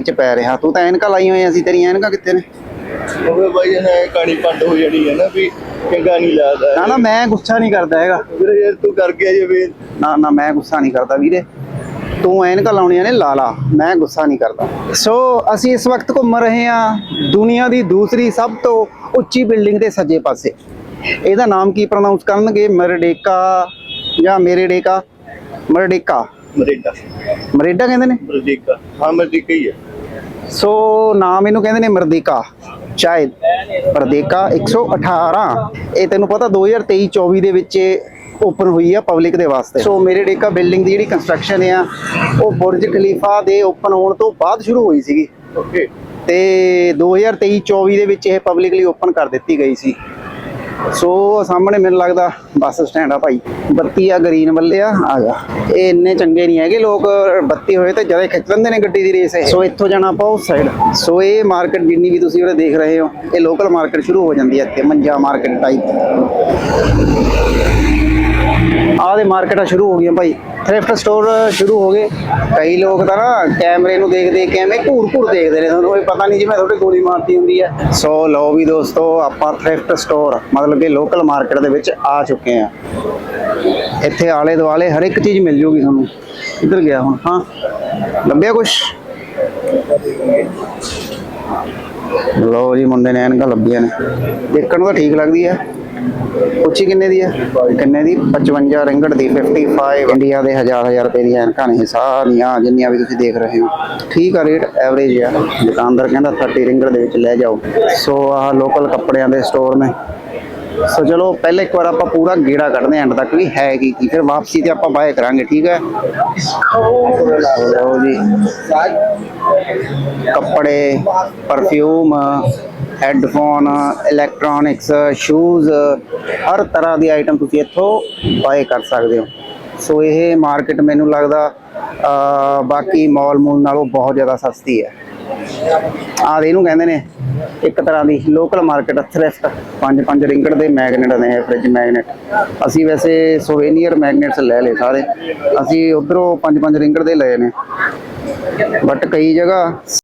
ਵਿੱਚ ਪੈ ਰਿਹਾ। ਤੂੰ ਤਾਂ ਐਨਕਾਂ ਲਾਈ ਹੋਈਆਂ ਸੀ ਤੇਰੀਆਂ ਐਨਕਾਂ ਕਿੱਥੇ ਨੇ? ਉਹ ਬਾਈ ਹੈ ਕਾਣੀ ਪੰਡ ਹੋ ਜਾਣੀ ਹੈ ਨਾ ਵੀ ਚੰਗਾ ਨਹੀਂ ਲੱਗਦਾ। ਨਾ ਨਾ ਮੈਂ ਗੁੱਸਾ ਨਹੀਂ ਕਰਦਾ ਹੈਗਾ। ਵੀਰੇ ਯਾਰ ਤੂੰ ਕਰ ਗਿਆ ਜੇ ਵੀ। ਨਾ ਨਾ ਮੈਂ ਗੁੱਸਾ ਨਹੀਂ ਕਰਦਾ ਵੀਰੇ। ਤੂੰ ਐਨਕਾਂ ਲਾਉਣੀਆਂ ਨੇ ਲਾ ਲਾ। ਮੈਂ ਗੁੱਸਾ ਨਹੀਂ ਕਰਦਾ। ਸੋ ਅਸੀਂ ਇਸ ਵਕਤ ਘੁੰਮ ਰਹੇ ਹਾਂ ਦੁਨੀਆ ਦੀ ਦੂਸਰੀ ਸਭ ਤੋਂ ਉੱਚੀ ਬਿਲਡਿੰਗ ਦੇ ਸੱਜੇ ਪਾਸੇ। ਇਹਦਾ ਨਾਮ ਕੀ ਪ੍ਰੋਨਾਂਸ ਕਰਨਗੇ? ਮਰਡੇਕਾ ਜਾਂ ਮੇਰੇਡੇਕਾ? ਮਰਡੇਕਾ। ਮਰੇਡਾ। ਮਰੇਡਾ ਕਹਿੰਦੇ ਨੇ? ਮਰੇਡਾ। ਹਾਂ ਮਰੇਡਾ ਹੀ ਹੈ। ਸੋ ਨਾਮ ਇਹਨੂੰ ਕਹਿੰਦੇ ਨੇ ਮਰਦੇਕਾ ਸ਼ਾਇਦ। ਮਰਦੇਕਾ 118 ਇਹ ਤੈਨੂੰ ਪਤਾ 2023 24 ਦੇ ਵਿੱਚ ਓਪਨ ਹੋਈ ਆ ਪਬਲਿਕ ਦੇ ਵਾਸਤੇ। ਸੋ ਮੇਰੇ ਡੇਕਾ ਬਿਲਡਿੰਗ ਦੀ ਜਿਹੜੀ ਕੰਸਟਰਕਸ਼ਨ ਆ ਉਹ ਬੁਰਜ ਖਲੀਫਾ ਦੇ ਓਪਨ ਹੋਣ ਤੋਂ ਬਾਅਦ ਸ਼ੁਰੂ ਹੋਈ ਸੀਗੀ। ਓਕੇ ਤੇ 2023 24 ਦੇ ਵਿੱਚ ਇਹ ਪਬਲਿਕਲੀ ਓਪਨ ਕਰ ਦਿੱਤੀ ਗਈ ਸੀ। ਸੋ ਸਾਹਮਣੇ ਮੈਨੂੰ ਲੱਗਦਾ ਬੱਸ ਸਟੈਂਡ ਆ ਭਾਈ। ਬੱਤੀ ਆ ਗ੍ਰੀਨ ਵੱਲੇ ਆ ਆ ਜਾ। ਇਹ ਇੰਨੇ ਚੰਗੇ ਨਹੀਂ ਹੈਗੇ ਲੋਕ ਬੱਤੀ ਹੋਏ ਤੇ ਜ਼ਿਆਦਾ ਖਿੱਚ ਲੈਂਦੇ ਨੇ ਗੱਡੀ ਦੀ ਰੇਸ ਇਹ। ਸੋ ਇੱਥੋਂ ਜਾਣਾ ਆਪਾਂ ਉਸ ਸਾਈਡ ਸੋ ਇਹ ਮਾਰਕੀਟ ਜਿੰਨੀ ਵੀ ਤੁਸੀਂ ਉਹਦੇ ਦੇਖ ਰਹੇ ਹੋ ਇਹ ਲੋਕਲ ਮਾਰਕੀਟ ਸ਼ੁਰੂ ਹੋ ਜਾਂਦੀ ਹੈ ਇੱਥੇ ਮੰਜਾ ਮਾਰਕੀਟ ਟਾਈਪ ਆਹ ਦੇ ਮਾਰਕੀਟਾਂ ਸ਼ੁਰੂ ਹੋ ਗਈਆਂ ਭਾਈ। ਥ੍ਰਿਫਟ ਸਟੋਰ ਸ਼ੁਰੂ ਹੋ ਗਏ। ਕਈ ਲੋਕ ਤਾਂ ਨਾ ਕੈਮਰੇ ਨੂੰ ਦੇਖ ਦੇਖ ਕੇ ਐਵੇਂ ਘੂਰ ਘੂਰ ਦੇਖਦੇ ਨੇ। ਤੁਹਾਨੂੰ ਕੋਈ ਪਤਾ ਨਹੀਂ ਜਿਵੇਂ ਤੁਹਾਡੇ ਗੋਲੀ ਮਾਰਦੀ ਹੁੰਦੀ ਹੈ ਸੋ ਲਓ ਵੀ ਦੋਸਤੋ, ਆਪਾਂ ਥ੍ਰਿਫਟ ਸਟੋਰ ਮਤਲਬ ਕਿ ਲੋਕਲ ਮਾਰਕੀਟ ਦੇ ਵਿੱਚ ਆ ਚੁੱਕੇ ਆ ਇੱਥੇ ਆਲੇ ਦੁਆਲੇ ਹਰ ਇੱਕ ਚੀਜ਼ ਮਿਲ ਜੂਗੀ ਤੁਹਾਨੂੰ। ਇੱਧਰ ਗਿਆ ਹੁਣ? ਹਾਂ, ਲੱਭਿਆ ਕੁਛ? ਲਓ ਜੀ, ਮੁੰਡੇ ਨੇ ਐਨਕਾਂ ਲੱਭੀਆਂ ਨੇ। ਦੇਖਣ ਨੂੰ ਤਾਂ ਠੀਕ ਲੱਗਦੀ ਹੈ ਉੱਚੀ ਕਿੰਨੇ ਦੀ ਹੈ ਕਿੰਨੇ ਦੀ? 55 ਰਿੰਗੜ ਦੀ 55 ਇੰਡੀਆ ਦੇ ਹਜ਼ਾਰ ਹਜ਼ਾਰ ਰੁਪਏ ਦੀਆਂ ਐਨਕਾਂ ਨੇ। ਸਾਰੀਆਂ ਜਿੰਨੀਆਂ ਵੀ ਤੁਸੀਂ ਦੇਖ ਰਹੇ ਹੋ। ਠੀਕ ਆ ਰੇਟ ਐਵਰੇਜ ਆ। ਦੁਕਾਨਦਾਰ ਕਹਿੰਦਾ 30 ਰਿੰਗੜ ਦੇ ਵਿੱਚ ਲੈ ਜਾਓ। ਸੋ ਆਹ ਲੋਕਲ ਕੱਪੜਿਆਂ ਦੇ ਸਟੋਰ ਨੇ। ਸੋ ਚਲੋ, ਪਹਿਲੇ ਇੱਕ ਵਾਰ ਆਪਾਂ ਪੂਰਾ ਗੇੜਾ ਕੱਢਦੇ ਹਾਂ ਐਂਡ ਤੱਕ ਵੀ ਹੈ ਕੀ ਕੀ, ਫਿਰ ਵਾਪਸੀ ਤੇ ਆਪਾਂ ਬਾਏ ਕਰਾਂਗੇ, ਠੀਕ ਹੈ? ਲਓ ਜੀ। ਕੱਪੜੇ ਪਰਫਿਊਮ ਹੈੱਡਫੋਨ ਇਲੈਕਟ੍ਰੋਨਿਕਸ ਸ਼ੂਜ਼ ਹਰ ਤਰ੍ਹਾਂ ਦੀ ਆਈਟਮ ਤੁਸੀਂ ਇੱਥੋਂ ਬਾਏ ਕਰ ਸਕਦੇ ਹੋ। ਸੋ ਇਹ ਮਾਰਕੀਟ ਮੈਨੂੰ ਲੱਗਦਾ ਬਾਕੀ ਮਾਲ ਮੂਲ ਨਾਲੋਂ ਬਹੁਤ ਜ਼ਿਆਦਾ ਸਸਤੀ ਹੈ। ਆਹ, ਇਹਨੂੰ ਕਹਿੰਦੇ ਨੇ ਇੱਕ ਤਰ੍ਹਾਂ ਦੀ ਲੋਕਲ ਮਾਰਕੀਟ ਥ੍ਰਿਫਟ ਪੰਜ ਪੰਜ ਰਿੰਗੜ ਦੇ ਮੈਗਨੇਟ ਨੇ ਫ੍ਰਿਜ ਮੈਗਨੇਟ ਅਸੀਂ ਵੈਸੇ ਸੋਵੇਨੀਅਰ ਮੈਗਨੇਟਸ ਲੈ ਲਏ ਸਾਰੇ। ਅਸੀਂ ਉਧਰੋਂ ਪੰਜ ਪੰਜ ਰਿੰਗੜ ਦੇ ਲਏ ਨੇ। ਬਟ ਕਈ ਜਗ੍ਹਾ